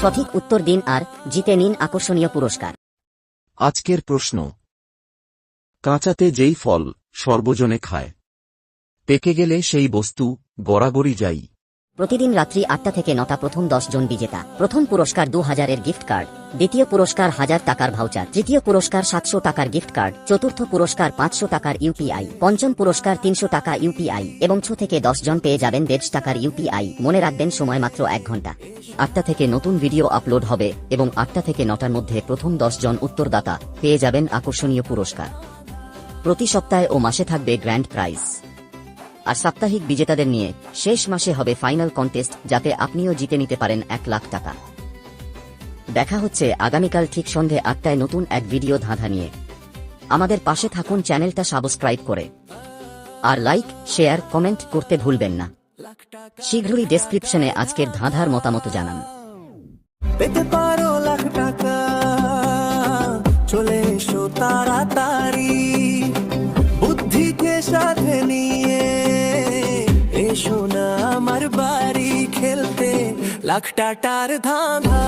সঠিক উত্তর দিন আর জিতে নিন আকর্ষণীয় পুরস্কার। আজকের প্রশ্ন। কাঁচাতে যেই ফল সর্বজনে খায়। পেকে গেলে সেই বস্তু গড়াগড়ি যাই। প্রতিদিন রাত্রি আটটা থেকে নটা প্রথম দশ জন বিজেতা। প্রথম পুরস্কার দু হাজারের গিফট কার্ড দ্বিতীয় পুরস্কার হাজার টাকার ভাউচার তৃতীয় পুরস্কার সাতশো টাকার গিফট কার্ড চতুর্থ পুরস্কার পাঁচশো টাকার ইউপিআই পঞ্চম পুরস্কার তিনশো টাকা ইউপিআই এবং ছ থেকে দশ জন পেয়ে যাবেন দেড়শ টাকার ইউপিআই মনে রাখবেন, সময় মাত্র এক ঘণ্টা। আটটা থেকে নতুন ভিডিও আপলোড হবে এবং আটটা থেকে নটার মধ্যে প্রথম দশ জন উত্তরদাতা পেয়ে যাবেন আকর্ষণীয় পুরস্কার। প্রতি সপ্তাহে ও মাসে থাকবে গ্র্যান্ড প্রাইজ আর সাপ্তাহিক বিজেতাদের নিয়ে শেষ মাসে হবে ফাইনাল কন্টেস্ট, যাতে আপনিও জিতে নিতে পারেন এক লাখ টাকা। দেখা হচ্ছে আগামীকাল ঠিক সন্ধে আটটায় নতুন এক ভিডিও ধাঁধা নিয়ে। আমাদের পাশে থাকুন চ্যানেলটা সাবস্ক্রাইব করে। আর লাইক, শেয়ার, কমেন্ট করতে ভুলবেন না। শীঘ্রই ডেসক্রিপশনে আজকের ধাঁধার মতামত জানান। পেতে পারো লাখ টাকা। চলে এসো তাড়াতাড়ি। বুদ্ধিকে নিয়ে বাড়ি খেলতে লাখ টাটার ধাঁধা।